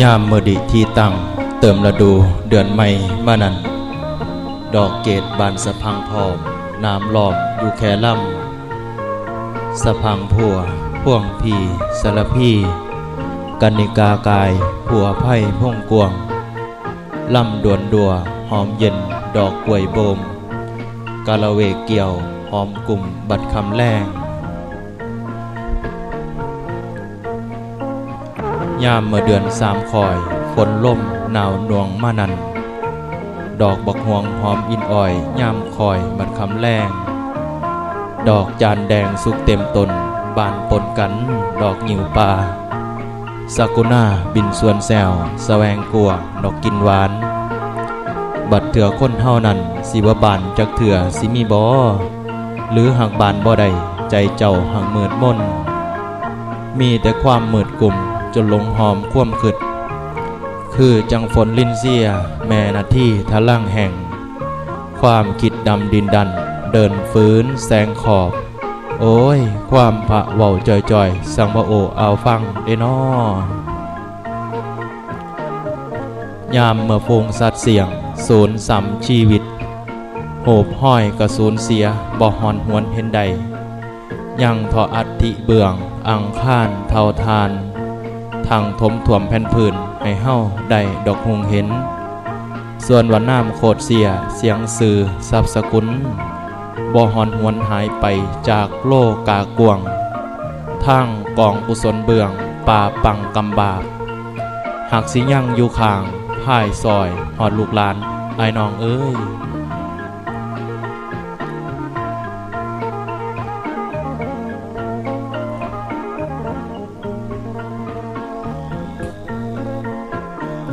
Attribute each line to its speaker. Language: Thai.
Speaker 1: ยามเมอดิที่ตั้งเติมฤดูเดือนใหม่มานันดอกเกตบานสะพังพอมน้ำล้อมอยู่แค่ลำสะพังผัวพ่วงพีสารพีกันิกากายผัวไพ่พ่งกวงลำดวนดัวหอมเย็นดอกกลวยโบม กาละเวกเกี่ยวหอมกลุ่มบัดคำแรงยามเมื่อเดือนสามคอยฝนล่มหนาวหน่วงมานัน ดอกบักหวงหอมอินอ่อยยามคอยบัดคำแรงดอกจานแดงสุกเต็มตน บานปนกัน ดอกหิวปลาสากุน่าบินสวนแซวแสวงกลัวดอกกินหวาน บัดเถื่อคนเฮานั้นสิว่าบานจักเถื่อสิมีบอหรือหากบานบ่ได้ใจเจ้าหักมืดมนมีแต่ความมืดกลุ่มจนหลงหอมคว่ำขึดคือจังฝนลินเซีย แม่นาที่ทะล่างแห่ง ความคิดดำดินดัน เดินฟื้นแสงขอบ โอ้ย ความพระเว้าจ่อยๆ สังพระโอเอาฟังเด้นอยามเมื่อฟงสัตว์เสียง ศูนย์สำชีวิต โหบห้อยกระสูญเสียบ่หอนหวนเห็นใด ยังทออัฐิเบื้อง อังคานเท่าทาน ทางถมถ่วมแผ่นพื้นให้เฮาได้ดอกหงเห็น ส่วนวันน้ำโคดเสียเสียงสื่อสับสกุลบ่หอนหวนหายไปจากโลกากวงทางกองกุศลเบืองป่าปังกำบาบหากสิยังอยู่ข้าง พ่ายซอยหอดลูกหลานไอ้น้องเอ้ย